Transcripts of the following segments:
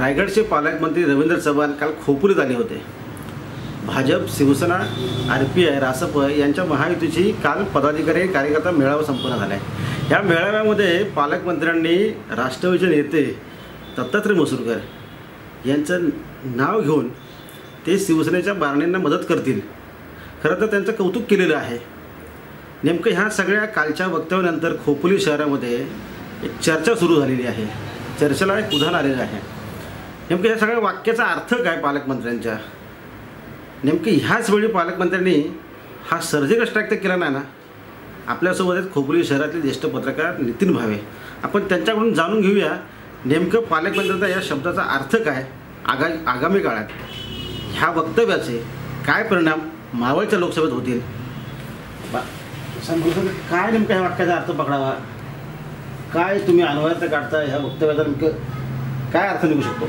रायगडचे पालकमंत्री रवींद्र चव्हाण काल खोपुरीत आले होते. Bhajap Shivsena R P I Rasap यांच्या महायुतीची काल पदाधिकारी कार्यकर्ता मेळावा संपन्न झाला आहे या मेळाव्यामध्ये पालकमंत्र्यांनी राष्ट्रवादीचे नेते दत्तात्रय मसूरकर यांचं नाव घेऊन ते शिवसेनेच्या बारणींना मदत करतील. खरं तर त्यांचं कौतुक केलेलं आहे. नेमकं ह्या सगळ्या कालच्या वक्तव्यानंतर खोपोली शहरामध्ये एक चर्चा सुरू झालेली आहे. चर्चेला एक उधाण आलेलं आहे. नेमकं या सगळ्या वाक्याचा अर्थ काय पालकमंत्र्यांच्या? नेमकी ह्याच वेळी पालकमंत्र्यांनी हा सर्जिकल स्ट्राईक तर केला नाही ना? आपल्यासोबत आहेत खोपोली शहरातले ज्येष्ठ पत्रकार नितीन भावे. आपण त्यांच्याकडून जाणून घेऊया नेमकं पालकमंत्र्यांचा या शब्दाचा अर्थ काय आगा आगामी काळात? ह्या वक्तव्याचे काय परिणाम मावळच्या लोकसभेत होतील? बा काय नेमकं ह्या वाक्याचा अर्थ पकडावा? काय तुम्ही अन्वयार्थ काढता ह्या वक्तव्याचा नेमकं काय अर्थ निघू शकतो?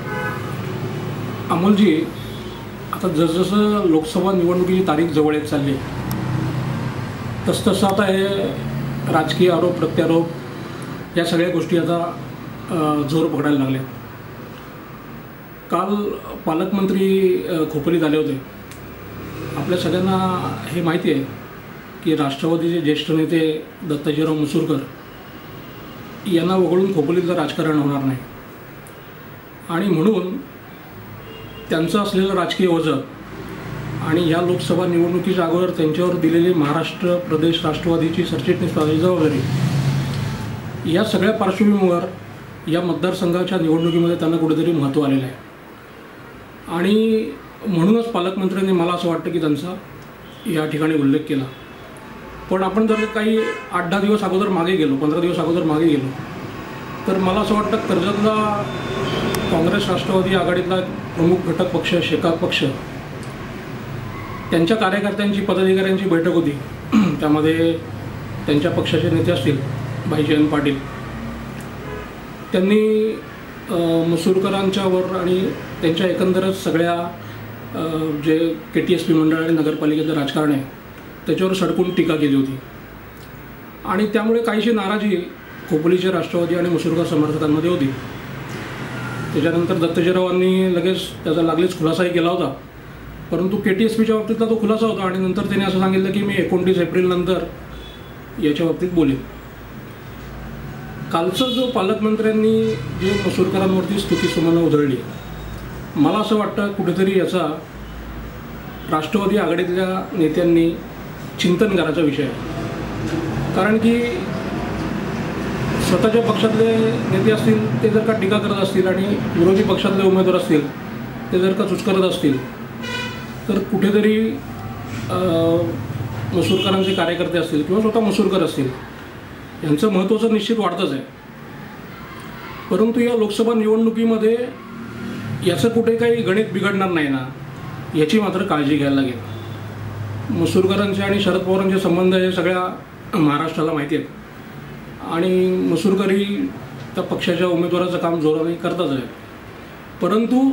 अमोलजी आता जसजसं लोकसभा निवडणुकीची तारीख जवळ येत चालली तसतसं आता हे राजकीय आरोप प्रत्यारोप या सगळ्या गोष्टी आता जोर पकडायला लागल्या. काल पालकमंत्री खोपरीत आले होते. आपल्या सगळ्यांना हे माहिती आहे की राष्ट्रवादीचे ज्येष्ठ नेते दत्ताजीराव मुसुरकर यांना वगळून खोपोलीतलं राजकारण होणार नाही. आणि म्हणून त्यांचं असलेलं राजकीय वजन आणि या लोकसभा निवडणुकीच्या अगोदर त्यांच्यावर दिलेली महाराष्ट्र प्रदेश राष्ट्रवादीची सरचिटणीस पदाची जबाबदारी या सगळ्या पार्श्वभूमीवर या मतदारसंघाच्या निवडणुकीमध्ये त्यांना कुठेतरी महत्त्व आलेलं आहे. आणि म्हणूनच पालकमंत्र्यांनी मला असं वाटतं की त्यांचा या ठिकाणी उल्लेख केला. पण आपण जर काही आठ दहा दिवस अगोदर मागे गेलो पंधरा दिवस अगोदर मागे गेलो तर मला असं वाटतं कर्जतला काँग्रेस राष्ट्रवादी आघाडीतला प्रमुख घटक पक्ष शेकाप पक्ष. त्यांच्या कार्यकर्त्यांची पदाधिकाऱ्यांची बैठक होती. त्यामध्ये त्यांच्या पक्षाचे नेते असतील भाई जयंत पाटील. त्यांनी मसूरकरांच्यावर आणि त्यांच्या एकंदरच सगळ्या जे के टी एस पी मंडळ आणि नगरपालिकेचं राजकारण आहे त्याच्यावर सडकून टीका केली होती. आणि त्यामुळे काहीशी नाराजी खोपोलीचे राष्ट्रवादी आणि मसूरकर समर्थकांमध्ये होती. त्याच्यानंतर दत्तजीरावांनी लगेच त्याचा लागलीच खुलासाही केला होता. परंतु के टी एस पीच्या बाबतीतला तो खुलासा होता आणि नंतर त्याने असं सांगितलं की मी एकोणतीस एप्रिलनंतर याच्या बाबतीत बोलेन. कालचं जो पालकमंत्र्यांनी जे मसूरकरांवरती स्तुतीसुमनं उधळली मला असं वाटतं कुठेतरी याचा राष्ट्रवादी आघाडीतल्या नेत्यांनी चिंतन करायचा विषय आहे. कारण की स्वतःच्या पक्षातले नेते असतील ते जर का टीका करत असतील आणि विरोधी पक्षातले उमेदवार असतील ते जर का चुचकरत असतील तर कुठेतरी मसूरकरांचे कार्यकर्ते असतील किंवा स्वतः मसूरकर असतील यांचं महत्त्वाचं निश्चित वाढतंच आहे. परंतु या लोकसभा निवडणुकीमध्ये याचं कुठे काही गणित बिघडणार नाही ना याची मात्र काळजी घ्यायला लागेल. मसूरकरांचे आणि शरद पवारांचे संबंध हे सगळ्या महाराष्ट्राला माहिती आहेत. आणि मसूरकरही त्या पक्षाच्या उमेदवाराचं काम जोराने करताच आहे परंतु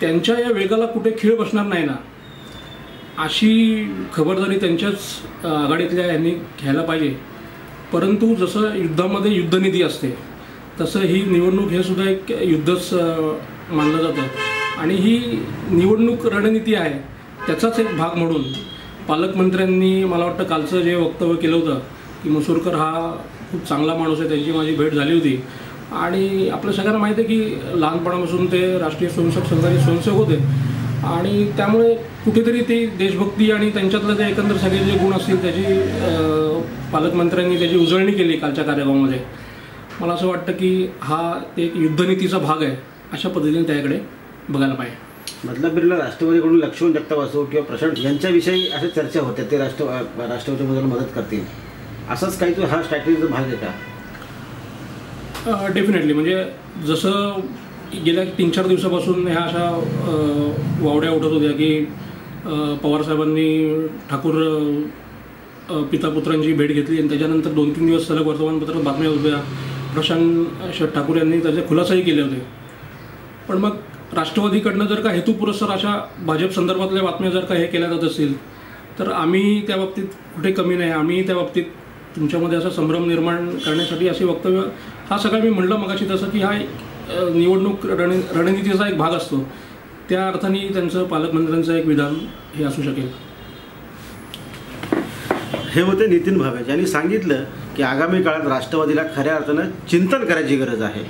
त्यांच्या या वेगाला कुठे खीळ बसणार नाही ना अशी खबरदारी त्यांच्याच आघाडीतल्या यांनी घ्यायला पाहिजे. परंतु जसं युद्धामध्ये युद्धनिधी असते तसं ही निवडणूक हे सुद्धा एक युद्धच मानलं जातं. आणि ही निवडणूक रणनीती आहे त्याचाच एक भाग म्हणून पालकमंत्र्यांनी मला वाटतं कालचं जे वक्तव्य केलं होतं की मसूरकर हा खूप चांगला माणूस आहे त्यांची माझी भेट झाली होती. आणि आपल्या सगळ्यांना माहिती आहे की लहानपणापासून ते राष्ट्रीय स्वयंसेवक संघाचे स्वयंसेवक होते. आणि त्यामुळे कुठेतरी ती देशभक्ती आणि त्यांच्यातलं जे एकंदर सगळे जे गुण असतील त्याची पालकमंत्र्यांनी त्याची उजळणी केली कालच्या कार्यक्रमामध्ये. मला असं वाटतं की हा एक युद्धनीतीचा भाग आहे अशा पद्धतीने त्याकडे बघायला पाहिजे. बदलापूरला राष्ट्रवादीकडून लक्ष्मण जगताप असो किंवा प्रशांत यांच्याविषयी अशा चर्चा होत्या ते राष्ट्र राष्ट्रवादीबद्दल मदत करतील. असंच काही तो हा स्ट्रॅटेजीचा भाग आहे का डेफिनेटली म्हणजे जसं गेल्या तीन चार दिवसापासून ह्या अशा वावड्या उठत होत्या की पवारसाहेबांनी ठाकूर पितापुत्रांची भेट घेतली आणि त्याच्यानंतर दोन तीन दिवस सलग वर्तमानपत्रात बातम्या होत्या. प्रशांत शेठ ठाकूर यांनी त्याचे खुलासाही केले होते. पण मग राष्ट्रवादीकडनं जर का हेतुपुरस्सर अशा भाजप संदर्भातल्या बातम्या जर का हे केल्या जात असतील तर आम्ही त्या बाबतीत कुठे कमी नाही. आम्ही त्या बाबतीत तुमच्यामध्ये असा संभ्रम निर्माण करण्यासाठी असे वक्तव्य हा सगळं मी म्हणलं मगाशी तसं की हा एक निवडणूक रण रणनीतीचा एक भाग असतो. त्या अर्थाने त्यांचं पालकमंत्र्यांचं एक विधान हे असू शकेल. हे होते नितीन भावे यांनी सांगितलं की आगामी काळात राष्ट्रवादीला खऱ्या अर्थानं चिंतन करायची गरज आहे.